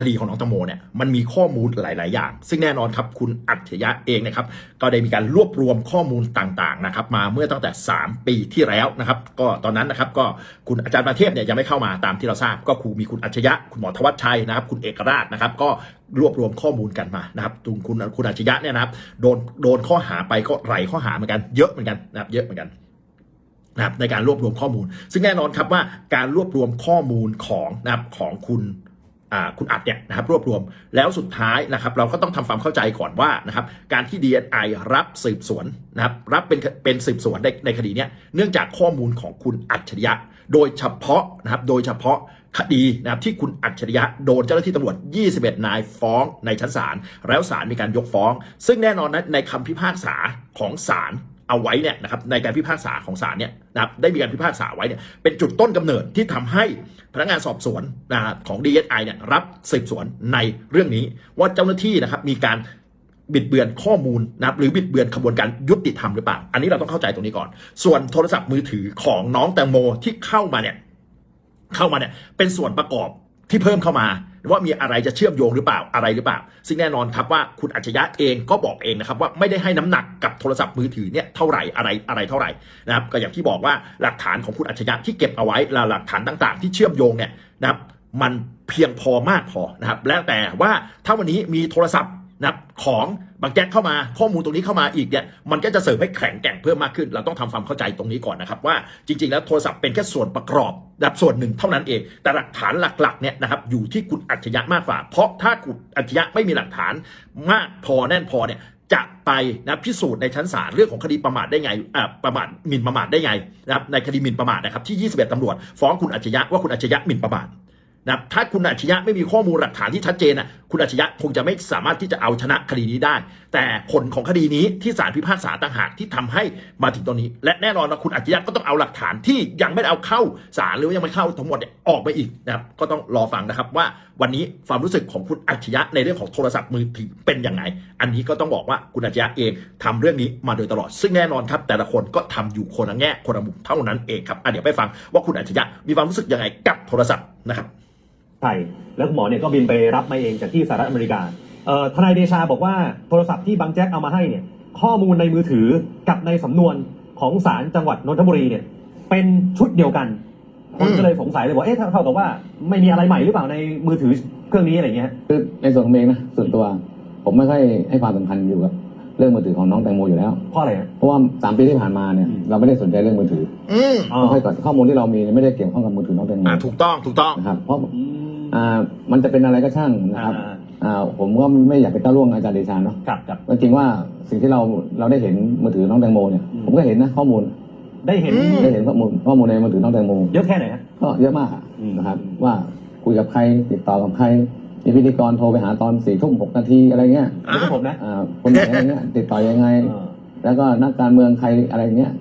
คดีของน้องตังโมเนี่ยมันมีข้อมูลหลาย ๆ อย่าง ซึ่งแน่นอนครับคุณอัจฉริยะเองนะครับก็ได้มีการรวบรวมข้อมูลต่าง ๆ นะครับมาเมื่อตั้งแต่ 3 ปีที่แล้วนะครับก็ตอนนั้นนะครับก็คุณอาจารย์ประเทพเนี่ยยังไม่เข้ามาตามที่เราทราบ ก็ครูมีคุณอัจฉริยะคุณหมอธวัชชัยนะครับคุณเอกราชนะครับก็รวบรวมข้อมูลกันมานะครับตรงคุณคุณอัจฉริยะเนี่ยนะครับโดนโดนข้อหาไปก็ไหลข้อหาเหมือนกันเยอะเหมือนกันนะครับเยอะเหมือนกันนะครับในการรวบรวมข้อมูล ซึ่งแน่นอนครับว่าการรวบรวมข้อมูลของนะครับของคุณ คุณอัดเนี่ยนะครับรวบรวมแล้วสุดท้ายนะครับเราก็ต้องทำความเข้าใจก่อนว่านะครับการที่ DNI รับสืบสวนนะครับรับเป็นเป็นสืบสวนในในคดีเนี้ยเนื่องจากข้อมูลของคุณอัจฉริยะ โดยเฉพาะนะครับโดยเฉพาะคดีนะครับที่คุณอัจฉริยะโดนเจ้าหน้าที่ตำรวจ 21 นายฟ้องในชั้นศาลแล้วศาลมีการยกฟ้อง ซึ่งแน่นอนนะในคำพิพากษาของศาล เอาไว้เนี่ยนะครับในการพิพากษาของศาลเนี่ยนะครับได้มีการพิพากษาไว้เนี่ยเป็นจุดต้นกำเนิดที่ทำให้พนักงานสอบสวนนะครับของ DSI เนี่ยรับสืบสวนในเรื่องนี้ ว่าเจ้าหน้าที่นะครับมีการบิดเบือนข้อมูลนะครับหรือบิดเบือนขบวนการยุติธรรมหรือเปล่า อันนี้เราต้องเข้าใจตรงนี้ก่อน ส่วนโทรศัพท์มือถือของน้องแตงโมที่เข้ามาเนี่ยเข้ามาเนี่ยเป็นส่วนประกอบ ที่เพิ่มเข้ามาว่ามีอะไรจะเชื่อมโยงหรือเปล่าอะไรหรือเปล่า ซึ่งแน่นอนครับว่าคุณอัจฉริยะเองก็บอกเองนะครับว่าไม่ได้ให้น้ำหนักกับโทรศัพท์มือถือเนี่ยเท่าไหร่อะไรอะไรเท่าไหร่นะครับก็อย่างที่บอกว่าหลักฐานของคุณอัจฉริยะที่เก็บเอาไว้หลักฐานต่างๆ ที่เชื่อมโยงเนี่ยนะครับมันเพียงพอมากพอนะครับแล้วแต่ว่าถ้าวันนี้มีโทรศัพท์ นะของบางแจ็คเข้ามาข้อมูลตรงนี้เข้ามาอีกเนี่ยมันก็จะเสริมให้แข็งแกร่งเพิ่มมากขึ้น เราต้องทำความเข้าใจตรงนี้ก่อนนะครับ ว่าจริง ๆ แล้วโทรศัพท์เป็นแค่ส่วนประกอบแบบส่วนหนึ่งเท่านั้นเอง แต่หลักฐานหลักๆเนี่ยนะครับอยู่ที่คุณอัจฉริยะมากกว่า เพราะถ้าคุณอัจฉริยะไม่มีหลักฐานมากพอแน่นพอเนี่ยจะไปนะพิสูจน์ในชั้นศาลเรื่องของคดีประมาทได้ไงอ่าประมาทหมิ่นประมาทได้ไงนะครับในคดีหมิ่นประมาทนะครับที่ 21ตำรวจฟ้องคุณอัจฉริยะว่าคุณอัจฉริยะหมิ่นประมาท นะถ้าคุณอัจฉริยะไม่มีข้อมูลหลักฐานที่ชัดเจนน่ะคุณอัจฉริยะคงจะไม่สามารถที่จะเอาชนะคดีนี้ได้ แต่ผลของคดีนี้ที่ศาลพิพากษาต่างหากที่ทำให้มาถึงตรงนี้ และแน่นอนนะคุณอัจฉริยะก็ต้องเอาหลักฐานที่ยังไม่ได้เอาเข้าศาลหรือว่ายังไม่เข้าทั้งหมดเนี่ยออกไปอีกนะครับก็ต้องรอฟังนะครับว่าวันนี้ความรู้สึกของคุณอัจฉริยะในเรื่องของโทรศัพท์มือถือเป็นยังไง อันนี้ก็ต้องบอกว่าคุณอัจฉริยะเองทำเรื่องนี้มาโดยตลอด ซึ่งแน่นอนครับแต่ละคนก็ทำอยู่คนละแง่คนละมุมเท่านั้นเองครับอะเดี๋ยวไปฟังว่าคุณอัจฉริยะมีความรู้สึกยังไงกับโทรศัพท์ นะครับไทยแล้วคุณหมอเนี่ยก็บินไปรับมาเองจากที่สหรัฐอเมริกาเอ่อทนายเดชาบอกว่าโทรศัพท์ที่บางแจ็คเอามาให้เนี่ยข้อมูลในมือถือกับในสำนวนของศาลจังหวัดนนทบุรีเนี่ย เป็นชุดเดียวกันคนอืมก็เลยสงสัยเลยว่าเอ๊ะเท่ากับว่าไม่มีอะไรใหม่หรือเปล่าในมือถือเครื่องนี้อะไรเงี้ยคือในส่วนของเองนะส่วนตัว ผมไม่ค่อยให้ความสำคัญอยู่กับ เรื่องมือถือของน้องแตงโมอยู่แล้ว เพราะอะไรฮะเพราะว่าสามปีที่ผ่านมาเนี่ยอืมเราไม่ได้สนใจเรื่องมือถืออืมอ๋อไม่ค่อยก่อนข้อมูลที่เรามีเนี่ยไม่ได้เกี่ยวข้องกับมือถือน้องแตงโมอ่าถูกต้องถูกต้อง นะครับเพราะอืมอ่ามันจะเป็นอะไรก็ช่างนะครับอ่าอ่าผมก็ไม่อยากไปก้าวล่วงอาจารย์เดชาเนาะครับครับ จริงๆว่าสิ่งที่เราเราได้เห็นมือถือน้องแตงโมเนี่ยอืม ผมก็เห็นนะข้อมูลได้เห็นอืม ได้เห็นข้อมูลข้อมูลในมือถือน้องแตงโมเยอะแค่ไหนฮะ ก็เยอะมากอะอืม นะครับว่าคุยกับใครติดต่อกับใคร มีพิธีกรโทรไปหาตอนสี่ทุ่มหกนาทีอะไรเงี้ยไม่ใช่ผมนะ อ่าคนไหนอะไรเงี้ยติดต่อยังไงเออแล้วก็นักการเมืองใครอะไรเงี้ย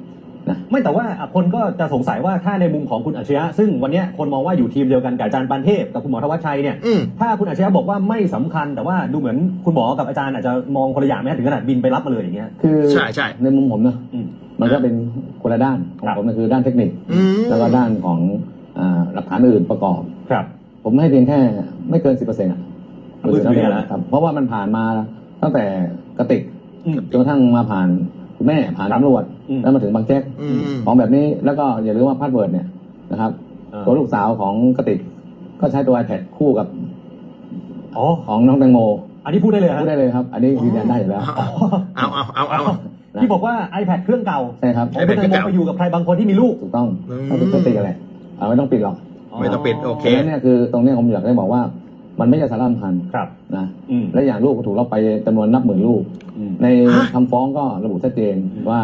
นะไม่แต่ว่าอะคนก็จะสงสัยว่าถ้าในมุมของคุณอัจฉริยะซึ่งวันเนี้ยคนมองว่าอยู่ทีมเดียวกันกับอาจารย์ปานเทพกับคุณหมอธวัชชัยเนี่ย อืม ถ้าคุณอัจฉริยะบอกว่าไม่สำคัญ แต่ว่าดูเหมือนคุณหมอกับอาจารย์อาจจะมองคนละอย่างไหมถึงขนาดบินไปรับมาเลยอย่างเงี้ย คือใช่ใช่ในมุมผมเนอะอืมมันก็เป็นคนละด้านของครับ ผมมันคือด้านเทคนิค อืม แล้วก็ด้านของอ่าหลักฐานอื่นประกอบ ครับ ผมให้เพียงแค่ ไม่เกินสิบเปอร์เซ็นต์อะมือถือเนี่ยนะ ครับเพราะว่ามันผ่านมาตั้งแต่กระติกอืม จนกระทั่งมาผ่านคุณแม่ผ่านครับตำรวจอืม แล้วมาถึงบางแจ๊กอืม ของแบบนี้แล้วก็อย่าลืมว่าพาสเวิร์ดเนี่ยนะครับเออตัวลูกสาวของกระติก ก็ใช้ตัว iPad คู่กับอ๋อ ของน้องแตงโมอันนี้พูดได้เลยฮะพูดได้เลยครับ อันนี้ยืนยันได้อยู่แล้ว เอาเอาเอาเอาเอานะ ที่บอกว่า iPad เครื่องเก่าใช่ครับ ของคุณแตงโมไปอยู่กับใครบางคนที่มีลูก ถูกต้องอืมต้องเป็นกระติกอะไรอ่าไม่ต้องปิดหรอก ไม่ต้องปิดโอเคเพราะฉะนั้นเนี่ยคือตรงเนี้ยผมอยากได้บอกว่า มันไม่ใช่สาระสำคัญครับ นะอืม และอย่างลูกก็ถูกลบไปจำนวนนับหมื่นลูก อืม ในฮะคำฟ้องก็ระบุชัดเจนอืมว่า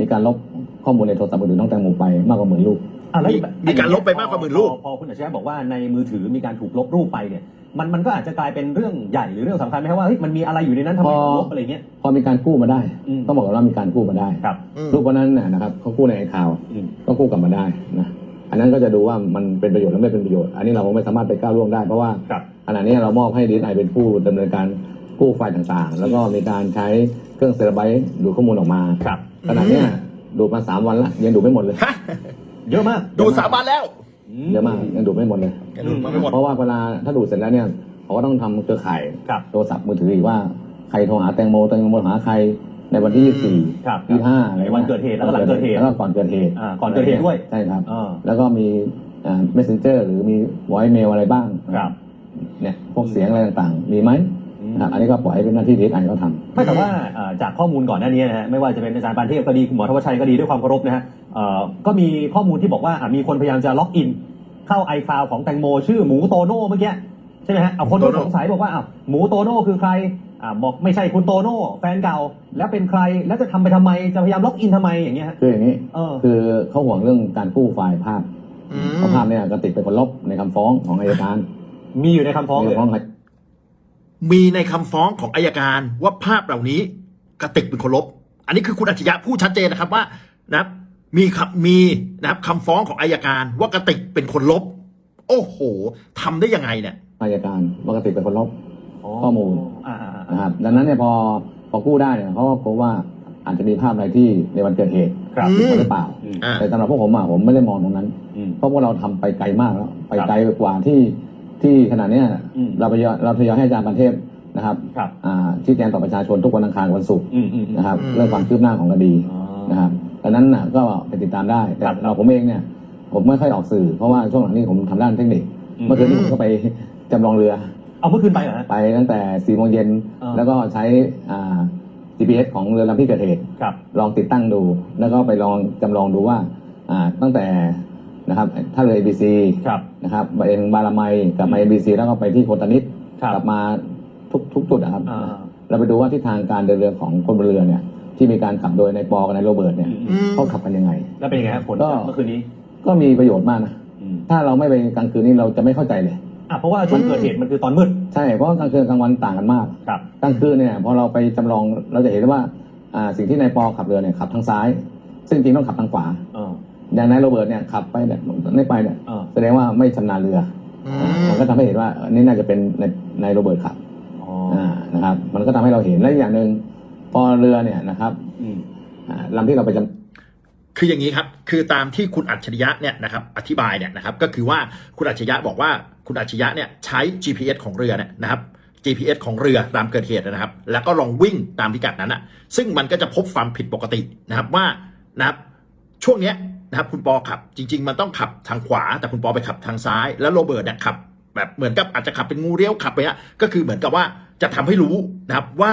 มีการลบข้อมูลในโทรศัพท์มือถือน้องแตงโมไปมากกว่าหมื่นลูก อะแล้วมีมีการลบไปมากกว่าหมื่นลูกพอพอคุณอัจฉริยะบอกว่าในมือถือมีการถูกลบรูปไปเนี่ย มันมันก็อาจจะกลายเป็นเรื่องใหญ่หรือเรื่องสำคัญไหมครับว่าเฮ้ยมันมีอะไรอยู่ในนั้นทำไมพอถึงลบอะไรเงี้ย พอมีการกู้มาได้ อืม ต้องบอกว่ามีการกู้มาได้ ครับ อืม รูปวันนั้นน่ะนะครับเขากู้ในไอคาวอืม ก็กู้กลับมาได้นะ อันนั้นก็จะดูว่ามันเป็นประโยชน์หรือไม่เป็นประโยชน์ อันนี้เราไม่สามารถไปก้าวล่วงได้เพราะว่าครับ ขณะนี้เรามอบให้ดีไอเป็นผู้ดำเนินการกู้ไฟล์ต่างๆ แล้วก็มีการใช้เครื่องเซราไบต์ดูดข้อมูลออกมาครับขณะเนี้ยดูดมาสามวันละยังดูดไม่หมดเลย ฮะเยอะมากดูสาบานแล้วเยอะมากยังดูดไม่หมดเลยดูมาไม่หมด เพราะว่าเวลาถ้าดูดเสร็จแล้วเนี่ยเขาก็ต้องทำเครือข่ายครับ โทรศัพท์มือถืออีกว่าใครโทรหาแตงโมแตงโมโทรหาใคร ในวันที่ยี่สี่ครับยี่ห้าอะไรในวันเกิดเหตุแล้วก็หลังเกิดเหตุแล้วก็ก่อนเกิดเหตุอ่าก่อนเกิดเหตุด้วยใช่ครับอ่าแล้วก็มีอ่า messenger หรือมี voice mail อะไรบ้างครับเนี่ยพวกเสียงอะไรต่างๆ มีไหมอืมนะครับอันนี้ก็ปล่อยให้เป็นหน้าที่ดีไอเขาทำไม่แต่ว่าเอ่อจากข้อมูลก่อนหน้านี้นะฮะไม่ว่าจะเป็นอาจารย์ปานเทพก็ดีคุณหมอธวัชชัยก็ดีด้วยความเคารพนะฮะเอ่อก็มีข้อมูลที่บอกว่าอะมีคนพยายามจะล็อกอิน เข้าไอคลาวของแตงโม ชื่อหมูโตโน่เมื่อกี้ใช่ไหมฮะเอาคนก็โตโน่สงสัยบอกว่าอ้าวหมูโตโน่คือใคร อ่าบอกไม่ใช่คุณโตโน่แฟนเก่า แล้วเป็นใครแล้วจะทำไปทำไมจะพยายามล็อกอินทำไมอย่างเงี้ยฮะ คืออย่างนี้ เออ คือเขาห่วงเรื่องการกู้ไฟล์ภาพอืมเพราะภาพเนี่ยกระติกเป็นคนลบในคำฟ้องของอายการมีอยู่ในคำฟ้องในเลยคำฟ้องมีในคำฟ้องของอายการว่าภาพเหล่านี้กระติกเป็นคนลบ อันนี้คือคุณอัจฉริยะพูดชัดเจนนะครับว่านะครับมีครับมีนะครับคำฟ้องของอายการว่ากระติกเป็นคนลบ โอ้โหทำได้ยังไงเนี่ย อายการว่ากระติกเป็นคนลบ ข้อมูลอ่าอ่าอ่านะครับดังนั้นเนี่ยพอพอกู้ได้เนี่ยเขาก็กลัวว่าอาจจะมีภาพอะไรที่ในวันเกิดเหตุครับอืมหรือเปล่าอืมอ่า แต่สำหรับพวกผมอะผมไม่ได้มองตรงนั้นอืมเพราะพวกเราทำไปไกลมากแล้วไปครับไกลกว่าที่ที่ขนาดเนี้ยอืมเราไปยอเราทยอยให้อาจารย์ปันเทพนะครับครับอ่าชี้แจงต่อประชาชนทุกวันอังคารวันศุกร์อืมอืมอืมนะครับอืมเรื่องความคืบหน้าของคดีอ๋อนะครับดังนั้นน่ะก็ไปติดตามได้แต่ครับเราผมเองเนี่ยผมไม่ค่อยออกสื่อเพราะว่าช่วงหลังนี้ผมทำด้านเทคนิคอืมเมื่อคืนนี้ผมก็ไปจำลองเรือ เอาเมื่อคืนไปเหรอฮะ ไปตั้งแต่สี่โมงเย็นอ่า แล้วก็ใช้อ่า GPS ของเรือลำที่เกิดเหตุ ครับ ลองติดตั้งดู แล้วก็ไปลองจำลองดูว่าอ่าตั้งแต่นะครับถ้าเรือ ABC ครับ นะครับไปเองบาลามัยกลับมา ABC แล้วก็ไปที่โคตานิดครับ กลับมาทุกทุกจุดนะครับ อ่าเราไปดูว่าทิศทางการเดินเรือของคนบนเรือเนี่ย ที่มีการขับโดยในายปอกับนายโรเบิร์ตเนี่ยอืมอืมเขาขับกันยังไง แล้วเป็นยังไงครับผลก็ เมื่อคืนนี้ก็มีประโยชน์มากนะ อืมถ้าเราไม่ไปกลางคืนนี้เราจะไม่เข้าใจเลย อะเพราะว่าช่วงเกิดเหตุมันคือตอนมืด ใช่เพราะว่ากลางคืนกลางวันต่างกันมากครับ กลางคืนเนี่ยพอเราไปจำลองเราจะเห็นได้ว่าอ่าสิ่งที่นายปอขับเรือเนี่ยขับทางซ้าย ซึ่งจริงต้องขับทางขวาเออ อย่างนายโรเบิร์ตเนี่ยขับไปเนี่ยไม่ไปเนี่ยเออแสดงว่าไม่ชำนาญเรืออือมันก็ทำให้เห็นว่าอันนี้น่าจะเป็นในในโรเบิร์ตขับอ๋ออ่านะครับ มันก็ทำให้เราเห็นและอีกอย่างหนึ่งพอเรือเนี่ยนะครับอืม อ่าลำที่เราไปจำ คืออย่างนี้ครับ คือตามที่คุณอัจฉริยะเนี่ยนะครับอธิบายเนี่ยนะครับก็คือว่าคุณอัจฉริยะบอกว่าคุณอัจฉริยะเนี่ยใช้ GPS ของเรือเนี่ยนะครับ GPS ของเรือตามเกิดเหตุนะครับ แล้วก็ลองวิ่งตามพิกัดนั้นอะซึ่งมันก็จะพบความผิดปกตินะครับว่านะครับช่วงเนี้ยนะครับคุณปอขับ จริง ๆ มันต้องขับทางขวา แต่คุณปอไปขับทางซ้าย แล้วโรเบิร์ตเนี่ยขับแบบเหมือนกับอาจจะขับเป็นงูเลี้ยวขับไปอะก็คือเหมือนกับว่าจะทำให้รู้นะครับว่า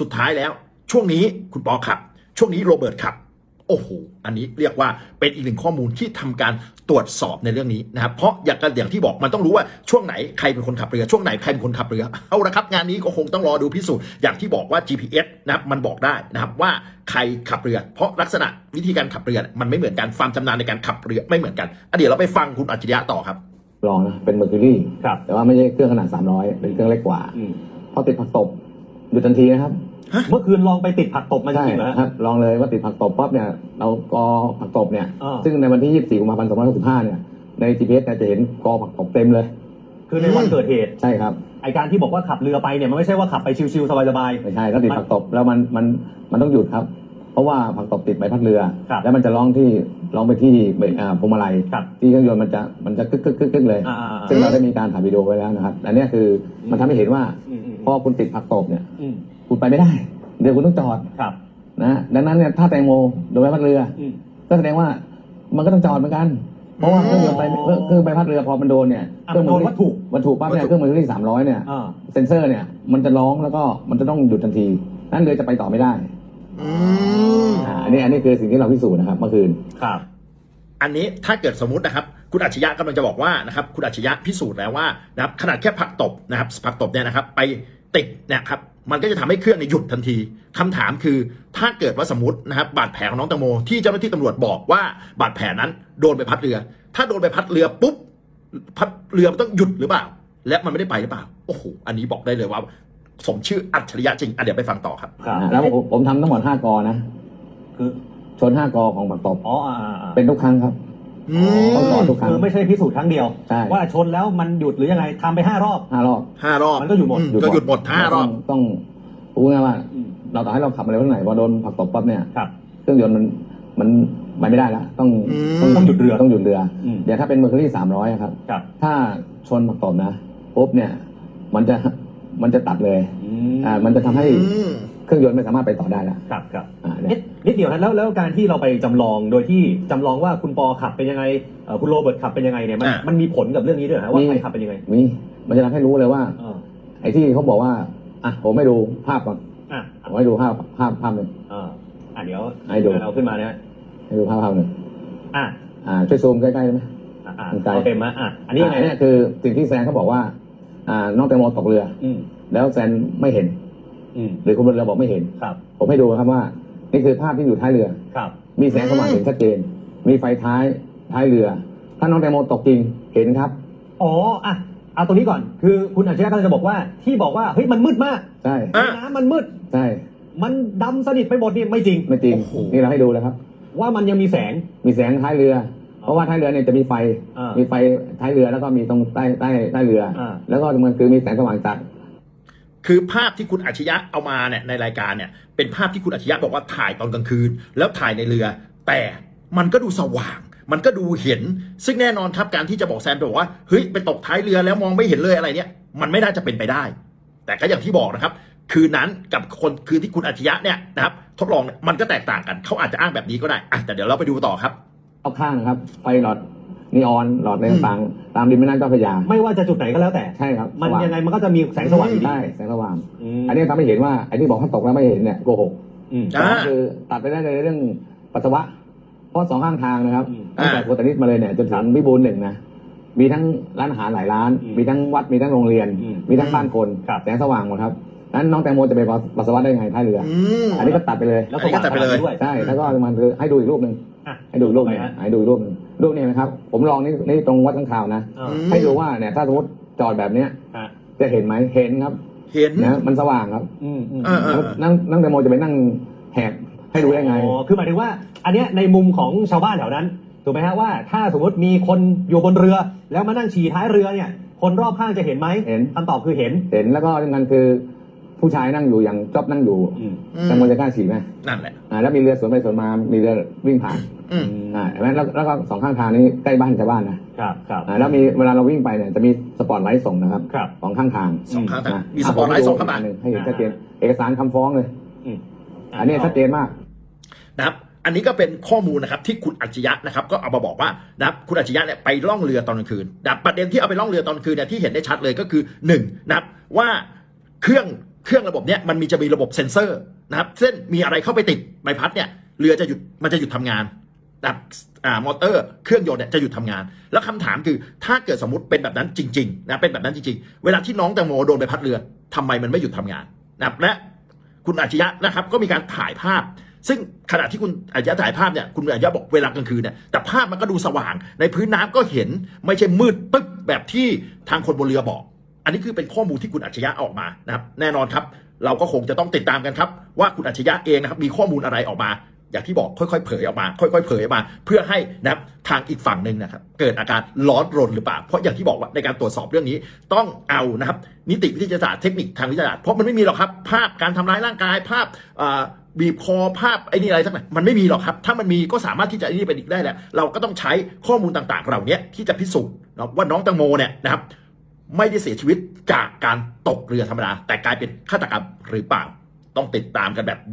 สุดท้ายแล้ว ช่วงนี้คุณปอขับ ช่วงนี้โรเบิร์ตขับ โอ้โหอันนี้เรียกว่าเป็นอีกหนึ่งข้อมูลที่ทำการตรวจสอบในเรื่องนี้นะครับเพราะอย่างกันอย่างที่บอกมันต้องรู้ว่าช่วงไหนใครเป็นคนขับเรือช่วงไหนใครเป็นคนขับเรือเอาละครับงานนี้ก็คงต้องรอดูพิสูจน์อย่างที่บอกว่า GPS นะครับมันบอกได้นะครับว่าใครขับเรือ เพราะลักษณะวิธีการขับเรือเนี่ยมันไม่เหมือนกันความชำนาญในการขับเรือไม่เหมือนกันอะเดี๋ยวเราไปฟังคุณอัจฉริยะต่อครับลองนะเป็นเมอร์คิวรีครับแต่ว่าไม่ใช่เครื่องขนาด 300 เป็นเครื่องเล็กกว่าอืมพอติดผักตบหยุดทันทีนะครับ เมื่อคืนลองไปติดผักตบมาจใช่ริงๆเหรอฮะครับลองเลยว่าติดผักตบปั๊บเนี่ย เรากอผักตบเนี่ย อ่า ซึ่งในวันที่ 24กุมภาพันธ์2565เนี่ย ใน GPS เนี่ยจะเห็นกอผักตบเต็มเลย คือในวันเกิดเหตุใช่ครับ ไอการที่บอกว่าขับเรือไปเนี่ยมันไม่ใช่ว่าขับไปชิวๆสบายไม่ใช่ถ้าติดผักตบแล้วมันมันมันต้องหยุดครับ เพราะว่าผักตบติดใบพัดเรือครับแล้วมันจะร้องที่ร้องไปที่เบรกอ่าพวงมาลัยครับที่เครื่องยนต์มันจะมันจะกึกกึกกึกกึกเลยๆอ่าๆๆซึ่งเราได้มีการถ่ายวิดีโอไว้แล้วนะครับ อันเนี้ยคือมันทำให้เห็นว่าอืมๆพอคุณติดผักตบเนี่ย อืมคุณ ไปไม่ได้เดี๋ยวคุณต้องจอดครับนะดังนั้นเนี่ยถ้าแตงโมโดนใบพัดเรือ อืม ก็แสดงว่ามันก็ต้องจอดเหมือนกัน เพราะว่าเครื่องยนต์ไปเครื่องเครื่องใบพัดเรือพอมันโดนเนี่ยอะเครื่องมันโดนวัตถุ วัตถุปั๊บเนี่ยเครื่องมือที่สามร้อยเนี่ย อ่า เซนเซอร์เนี่ยมันจะร้องแล้วก็มันจะต้องหยุดทันที นั่นเรือจะไปต่อไม่ได้อืม อ่าอันนี้อันนี้คือสิ่งที่เราพิสูจน์นะครับเมื่อคืน ครับ อันนี้ถ้าเกิดสมมตินะครับ คุณอัจฉริยะกำลังจะบอกว่านะครับคุณอัจฉริยะพิสูจน์แล้วว่านะครับขนาดแค่ผักตบนะครับผักตบเนี่ยนะครับ ไปติดเนะครับ มันก็จะทำให้เครื่องเนี่ยหยุดทันทีคำถามคือถ้าเกิดว่าสมมตินะครับบาดแผลของน้องแตังโมที่เจ้าหน้าที่ตำรวจบอกว่าบาดแผลนั้นโดนใบพัดเรือ ถ้าโดนใบพัดเรือปุ๊บพัดเรือมันต้องหยุดหรือเปล่า และมันไม่ได้ไปหรือเปล่าโอ้โหอันนี้บอกได้เลยว่า สมชื่ออัจฉริยะจริงอะเดี๋ยวไปฟังต่อครับครับอ่าแล้วผมผมทำทั้งหมดห้ากอนะ คือชนห้ากอของผักตบอ๋ออ่าๆๆเป็นทุกครั้งครับอื ต้องต่อมทุกครั้งคือไม่ใช่พิสูจน์ครั้งเดียว ใช่ ว่าชนแล้วมันหยุดหรือยังไงทำไปห้ารอบ ห้ารอบ ห้ารอบมันก็หยุดหมดอืก็หยุดหมดห้ารอบ ต้องต้องพูดง่ายๆว่า เราต่อให้เราขับมาเร็วเท่าไหร่พอโดนผักตบปั๊บเนี่ยครับ เครื่องยนต์มันมันไปไม่ได้แล้วต้องอืม ต้องหยุดเรือต้องหยุดเรืออม เดี๋ยวถ้าเป็นเมอร์คิวรี่สามร้อยครับ ครับถ้าชนผักตบนะปุ๊บเนี่ยมันจะมันจะตัดเลยอ่ามันจะทำให้อืม เครื่องยนต์ไม่สามารถไปต่อได้ละครับครับอ่านิเนี่ดย นิดเดียวนะแล้วแล้วการที่เราไปจำลองโดยที่จำลองว่าคุณปอขับเป็นยังไงเอ่อคุณโรเบิร์ตขับเป็นยังไงเนี่ยมันอ่ามัมันมีผลกับเรื่องนี้ด้วยเหรอฮะว่ามีใครขับเป็นยังไงมีมันจะทำให้รู้เลยว่าเออไอ้ที่เขาบอกว่าอะผมไม่ดูภาพก่อนอะผมให้ดูภาพภาพภาพหนึ่งเอออะเดี๋ยวให้ดูเอาขึ้นมานะฮะให้ดูภาพภาพหนึ่งอะอ่าช่วยซูมใกล้ๆได้ไหม อะอะไกลเอาเต็มมาอะอันนี้ยังไงอันเนี้ยคือสิ่งที่แซนเขาบอกว่าอ่าน้องแตงโมตกเรือ อืมแล้วแซนไม่เห็นอืมหรือคนบนเรือบอกไม่เห็น ครับผมให้ดูนะครับว่า นี่คือภาพที่อยู่ท้ายเรือ ครับ มีแสงสว่างเห็นชัดเจน มีไฟท้ายท้ายเรือ ถ้าน้องแตงโมตกจริงเห็นครับ อ๋ออะเอาตรงนี้ก่อน คือคุณอัจฉริยะกำลังจะบอกว่าที่บอกว่าเฮ้ยมันมืดมากใช่อะ น้ำมันมืด ใช่มันดำสนิทไปหมดนี่ไม่จริง ไม่จริง โอ้โห นี่เราให้ดูแล้วครับ ว่ามันยังมีแสง มีแสงท้ายเรือ เพราะว่าท้ายเรือเนี่ยจะมีไฟ อ่ามีมีไฟท้ายเรือแล้วก็มีตรงใต้ใต้ใต้เรืออาแล้วก็มันคือมีแสงสว่างจาก คือภาพที่คุณอัจฉริยะเอามาเนี่ยในรายการเนี่ยเป็นภาพที่คุณอัจฉริยะบอกว่าถ่ายตอนกลางคืน แล้วถ่ายในเรือ แต่มันก็ดูสว่าง มันก็ดูเห็น ซึ่งแน่นอนครับการที่จะบอกแซนบอกว่าเฮ้ยไปตกท้ายเรือแล้วมองไม่เห็นเลยอะไรเนี่ย มันไม่น่าจะเป็นไปได้ แต่ก็อย่างที่บอกนะครับ คืนนั้นกับคนคืนที่คุณอัจฉริยะเนี่ยนะครับทดลองเนี่ยมันก็แตกต่างกันเขาอาจจะอ้างแบบนี้ก็ได้อะแต่เดี๋ยวเราไปดูต่อครับ เอาข้างครับไฟหลอด นีออนหลอดอะไรต่างๆตามริมแม่น้ำเจ้าพระยา ไม่ว่าจะจุดไหนก็แล้วแต่ ใช่ครับมันสว่างยังไงมันก็จะมีแสงสว่างอยู่ดีได้แสงสว่าง อืม อันนี้ทำให้เห็นว่าไอ้ที่บอกเขาตกแล้วไม่เห็นเนี่ยโกหกอืม อ่าสองคือตัดไปได้เลยเรื่องปัสสาวะ เพราะสองข้างทางนะครับอืมตั้งแต่อ่าโกตานิสมาเลยเนี่ยจนถึงวิบูลย์หนึ่งนะมีทั้งร้านอาหารหลายร้าน อืมมีทั้งวัดมีทั้งโรงเรียน อืมมีทั้งบ้านคนครับ แสงสว่างหมดครับนั้นน้องแตงโมจะไปปัสสาวะได้ไงท้ายเรือออืม อันนี้ก็ตัดไปเลย แล้วอันนี้ก็ตัดไปเลยสว่างขนาดนี้ด้วย ใช่ แล้วก็มันคือให้ดูอีกรูปหนึ่งอะให้ดูอีกรูปหนึ่งไปฮะ ให้ดูอีกรูปหนึ่ง รูปนี้นะครับ ผมลองนี่นี่ตรงวัดข้างข่าวนะ อ่าอืม ให้ดูว่าเนี่ยถ้าสมมติจอดแบบเนี้ยอะจะเห็นไหมเห็นครับเห็น นะมันสว่างครับอืมอืมเออเออนั่งนั่งแตงโมจะไปนั่งแหกให้ดูได้ไง อ๋อคือหมายถึงว่า อันเนี้ยในมุมของชาวบ้านแถวนั้น ถูกไหมฮะว่า ถ้าสมมติมีคนอยู่บนเรือ แล้วมานั่งฉี่ท้ายเรือเนี่ย คนรอบข้างจะเห็นไหมเห็น คำตอบคือเห็น เห็นแล้วก็ที่สำคัญคือ ผู้ชายนั่งอยู่อย่างจ๊อบนั่งอยู่อืมอืมแตงโมจะกล้าฉี่ไหมนั่นแหละ อ่าแล้วมีเรือสวนไปสวนมา มีเรือวิ่งผ่านอืม อ่าเห็นไหมแล้วแล้วก็สองข้างทางนี้ใกล้บ้านชาวบ้านนะครับครับอ่าแล้วมีเวลาเราวิ่งไปเนี่ยจะมีสปอตไลท์ส่งนะครับครับ สองข้างทาง สองข้างทางนะมีสปอร์ตไลท์ส่งเข้ามา หนึ่งให้เห็นชัดเจนเอกสารคำฟ้องเลยอืมอันนี้ชัดเจนมาก นะครับ อันนี้ก็เป็นข้อมูลนะครับที่คุณอัจฉริยะนะครับก็เอามาบอกว่านะครับคุณอัจฉริยะเนี่ยไปล่องเรือตอนกลางคืนนะครับประเด็นที่เอาไปล่องเรือตอนกลางคืนเนี่ยที่เห็นได้ชัดเลยก็คือหนึ่งนะครับว่าเครื่อง เครื่องระบบเนี้ยมันมีจะมีระบบเซ็นเซอร์นะครับเส้นมีอะไรเข้าไปติดใบพัดเนี่ยเรือจะหยุดมันจะหยุดทำงานนะครับอ่ามอเตอร์เครื่องยนต์เนี่ยจะหยุดทำงาน แล้วคำถามคือถ้าเกิดสมมติเป็นแบบนั้นจริงๆนะเป็นแบบนั้นจริงๆ เวลาที่น้องแตงโมโดนใบพัดเรือทำไมมันไม่หยุดทำงานนะครับและคุณอาชญะนะครับก็มีการถ่ายภาพ ซึ่งขณะที่คุณอาชญะถ่ายภาพเนี่ยคุณอาชญะบอกเวลากลางคืนเนี่ยแต่ภาพมันก็ดูสว่าง ในพื้นน้ำก็เห็นไม่ใช่มืดปึ๊บแบบที่ทางคนบนเรือบอก อันนี้คือเป็นข้อมูลที่คุณอัจฉริยะออกมานะครับ แน่นอนครับ เราก็คงจะต้องติดตามกันครับ ว่าคุณอัจฉริยะเองนะครับมีข้อมูลอะไรออกมา อย่างที่บอกค่อยๆ เผยออกมา ค่อยๆ เผยออกมา เพื่อให้นะครับทางอีกฝั่งหนึ่งนะครับเกิดอาการร้อนรนหรือเปล่า เพราะอย่างที่บอกว่าในการตรวจสอบเรื่องนี้ ต้องเอานะครับนิติวิทยาศาสตร์เทคนิคทางวิทยาศาสตร์เพราะมันไม่มีหรอกครับ ภาพการทำร้ายร่างกายภาพบีบคอภาพไอ้นี่อะไรทั้งนั้นมันไม่มีหรอกครับ ถ้ามันมีก็สามารถที่จะนี่เป็นอีกได้แหละเราก็ต้องใช้ข้อมูลต่างๆเหล่านี้ที่จะพิสูจน์ว่าน้องตังโมเนี่ยนะครับ ไม่ได้เสียชีวิตจากการตกเรือธรรมดา แต่กลายเป็นฆาตกรรมหรือเปล่า ต้องติดตามกันแบบ